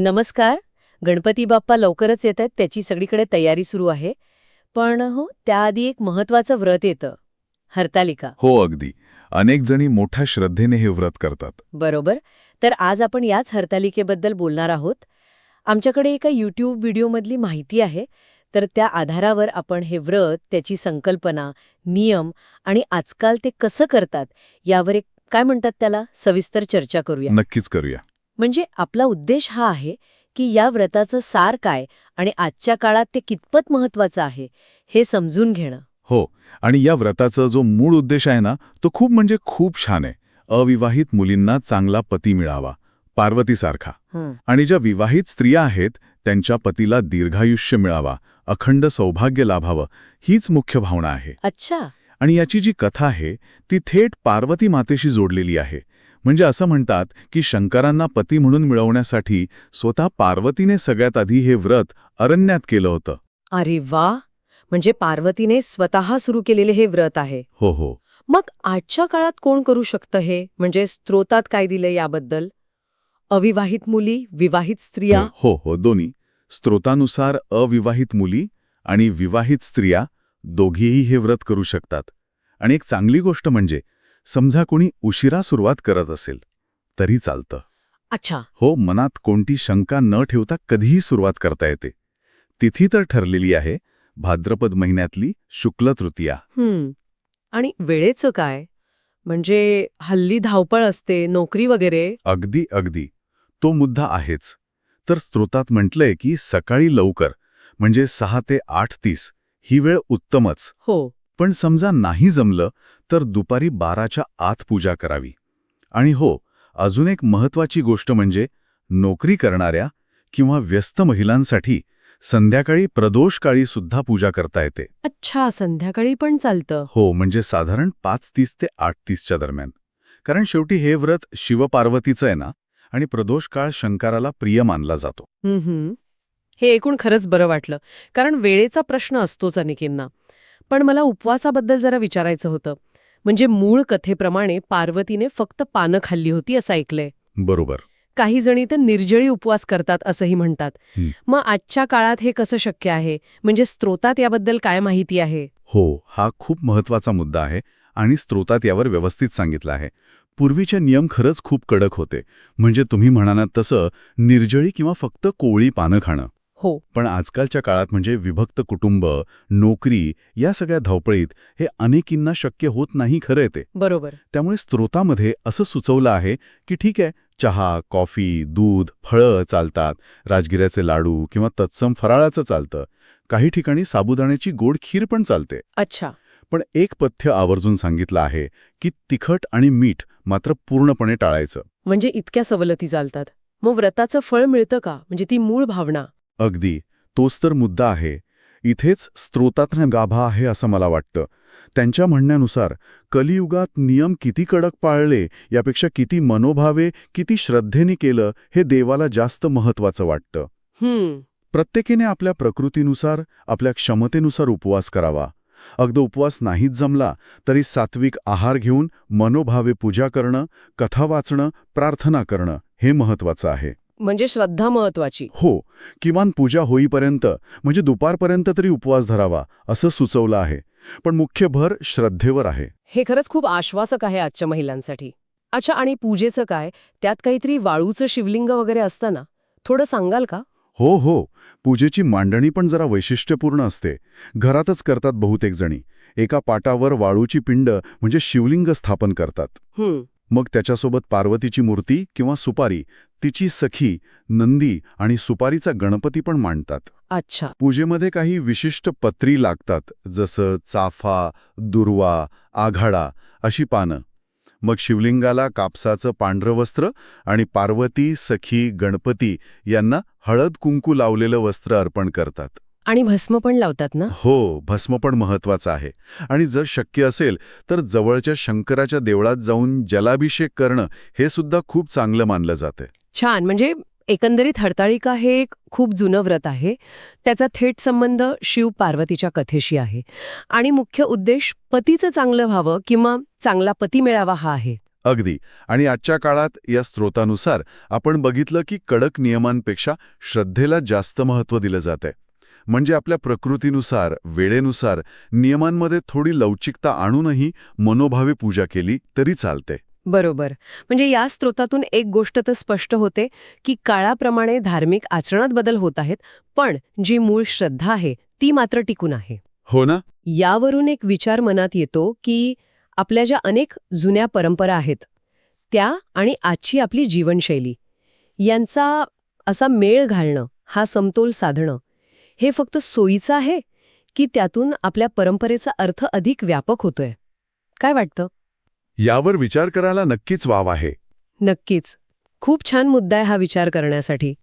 नमस्कार. गणपती बाप्पा लवकरच येत आहेत त्याची सगळीकडे तयारी सुरू आहे. पण हो त्याआधी एक महत्वाचं व्रत येतं. हरतालिका. हो अगदी. अनेक जणी मोठ्या श्रद्धेने हे व्रत करतात. बरोबर. तर आज आपण याच हरतालिकेबद्दल बोलणार आहोत. आमच्याकडे एका यूट्यूब व्हिडिओमधली माहिती आहे. तर त्या आधारावर आपण हे व्रत त्याची संकल्पना नियम आणि आजकाल ते कसं करतात यावर एक काय म्हणतात त्याला? सविस्तर चर्चा करूया. नक्कीच करूया. म्हणजे आपला उद्देश हा आहे की या व्रताचं सार काय आणि आजच्या काळात ते कितपत महत्वाचं आहे हे समजून घेणं. हो आणि या व्रताचा जो मूळ उद्देश आहे ना तो खूप म्हणजे खूप छान आहे. अविवाहित मुलींना चांगला पती मिळावा पार्वतीसारखा. आणि ज्या विवाहित स्त्रिया आहेत त्यांच्या पतीला दीर्घायुष्य मिळावा अखंड सौभाग्य लाभावं हीच मुख्य भावना आहे. अच्छा. आणि याची जी कथा आहे ती थेट पार्वती मातेशी जोडलेली आहे. म्हणजे असं म्हणतात की शंकरांना पती म्हणून मिळवण्यासाठी स्वतः पार्वतीने सगळ्यात आधी हे व्रत अरण्यात केलं होतं. अरे वा! म्हणजे पार्वतीने स्वतः सुरू केलेले हे व्रत आहे. हो हो. मग आजच्या काळात कोण करू शकतं हे? म्हणजे स्त्रोतात काय दिलं याबद्दल? अविवाहित मुली विवाहित स्त्रिया? हो हो दोन्ही. स्त्रोतानुसार अविवाहित मुली आणि विवाहित स्त्रिया दोघीही हे व्रत करू शकतात. आणि एक चांगली गोष्ट म्हणजे समजा कोणी उशिरा सुरुवात करत असेल तरी चालतं. अच्छा. हो मनात कोणती शंका न ठेवता कधीही सुरुवात करता येते. तिथी तर ठरलेली आहे भाद्रपद महिन्यातली शुक्ल तृतीया. हम्म. आणि वेळेचं काय? म्हणजे हल्ली धावपळ असते नोकरी वगैरे? अगदी अगदी. तो मुद्दा आहेच. तर स्त्रोतात म्हटलंय की सकाळी लवकर म्हणजे सहा ते आठ तीस ही वेळ उत्तमच. हो. पण समजा नाही जमलं तर दुपारी बाराच्या आत पूजा करावी. आणि हो अजून एक महत्वाची गोष्ट म्हणजे नोकरी करणाऱ्या किंवा व्यस्त महिलांसाठी संध्याकाळी प्रदोषकाळी सुद्धा पूजा करता येते. अच्छा संध्याकाळी पण चालतं. हो म्हणजे साधारण पाच तीस ते आठ तीसच्या दरम्यान. कारण शेवटी हे व्रत शिवपार्वतीचं आहे ना आणि प्रदोष काळ शंकराला प्रिय मानला जातो. हे ऐकून खरंच बरं वाटलं. कारण वेळेचा प्रश्न असतोच अनेकींना. पण मला उपवासाबद्दल जरा विचारायचं होतं. म्हणजे मूळ कथेप्रमाणे पार्वतीने फक्त पानं खाल्ली होती असं ऐकलंय. बरोबर. काही जणी तर निर्जळी उपवास करतात असंही म्हणतात. मग आजच्या काळात हे कसं शक्य आहे? म्हणजे स्त्रोतात याबद्दल काय माहिती आहे? हो हा खूप महत्त्वाचा मुद्दा आहे आणि स्त्रोतात यावर व्यवस्थित सांगितलं आहे. पूर्वीचे नियम खरंच खूप कडक होते. म्हणजे तुम्ही म्हणालात तसं निर्जळी किंवा फक्त कोवळी पानं खाणं. हो. पण आजकालच्या काळात म्हणजे विभक्त कुटुंब नोकरी या सगळ्या धावपळीत हे अनेकींना शक्य होत नाही खरं ते. बरोबर. त्यामुळे स्त्रोतामध्ये असं सुचवलं आहे की ठीक आहे चहा कॉफी दूध फळं चालतात राजगिऱ्याचे लाडू किंवा तत्सम फराळाचं चालतं. काही ठिकाणी साबुदाण्याची गोड खीर पण चालते. अच्छा. पण एक पथ्य आवर्जून सांगितलं आहे की तिखट आणि मीठ मात्र पूर्णपणे टाळायचं. म्हणजे इतक्या सवलती चालतात. मग व्रताचं फळ मिळतं का? म्हणजे ती मूळ भावना. अगदी तोच तर मुद्दा आहे. इथेच स्त्रोतातनं गाभा आहे असं मला वाटतं. त्यांच्या म्हणण्यानुसार कलियुगात नियम किती कडक पाळले यापेक्षा किती मनोभावे किती श्रद्धेने केलं हे देवाला जास्त महत्वाचं वाटतं. प्रत्येकीने आपल्या प्रकृतीनुसार आपल्या क्षमतेनुसार उपवास करावा. अगदी उपवास नाहीच जमला तरी सात्विक आहार घेऊन मनोभावे पूजा करणं कथा वाचणं प्रार्थना करणं हे महत्वाचं आहे. म्हणजे श्रद्धा महत्वाची हो किमान पूजा होईपर्यंत म्हणजे दुपारपर्यंत तरी उपवास धरावा असं सुचवलं आहे. पण मुख्य भर श्रद्धेवर आहे. हे खरंच खूप आश्वासक आहे आजच्या महिलांसाठी. अच्छा आणि पूजेचं काय? त्यात काहीतरी वाळूचं शिवलिंग वगैरे असतं ना? थोडं सांगाल का? हो हो. पूजेची मांडणी पण जरा वैशिष्ट्यपूर्ण असते. घरातच करतात बहुतेक जणी. एका पाटावर वाळूची पिंड म्हणजे शिवलिंग स्थापन करतात. मग त्याच्यासोबत पार्वतीची मूर्ती किंवा सुपारी तिची सखी नंदी आणि सुपारीचा गणपती पण मांडतात. अच्छा. पूजेमध्ये काही विशिष्ट पत्री लागतात जसं चाफा दुर्वा आघाडा अशी पानं. मग शिवलिंगाला कापसाचं पांढरं वस्त्र आणि पार्वती सखी गणपती यांना हळद कुंकू लावलेलं वस्त्र अर्पण करतात. आणि भस्म पण लावतात ना? हो भस्म पण महत्वाचं आहे. आणि जर शक्य असेल तर जवळच्या शंकराच्या देवळात जाऊन जलाभिषेक करणं हे सुद्धा खूप चांगलं मानलं जातं छान. म्हणजे एकंदरीत हरताळिका हे एक खूप जुनं व्रत आहे. त्याचा थेट संबंध शिव पार्वतीच्या कथेशी आहे. आणि मुख्य उद्देश पतीचं चांगलं व्हावं किंवा चांगला पती मिळावा हा आहे. अगदी. आणि आजच्या काळात या स्रोतानुसार आपण बघितलं की कडक नियमांपेक्षा श्रद्धेला जास्त महत्त्व दिलं जातंय. म्हणजे आपल्या प्रकृतीनुसार वेळेनुसार नियमांमध्ये थोडी लवचिकता आणूनही मनोभावे पूजा केली तरी चालते. बरोबर. म्हणजे या स्रोतातून एक गोष्ट तर स्पष्ट होते की काळाप्रमाणे धार्मिक आचरणात बदल होत आहेत पण जी मूळ श्रद्धा आहे ती मात्र टिकून आहे. हो ना? यावरून एक विचार मनात येतो की आपल्या ज्या अनेक जुन्या परंपरा आहेत त्या आणि आजची आपली जीवनशैली यांचा असा मेळ घालणं हा समतोल साधणं हे फक्त सोयीचं आहे की त्यातून आपल्या परंपरेचा अर्थ अधिक व्यापक होतोय? काय वाटतं? यावर विचार करायला नक्कीच वाव आहे. नक्कीच. खूप छान मुद्दा आहे हा विचार करण्यासाठी.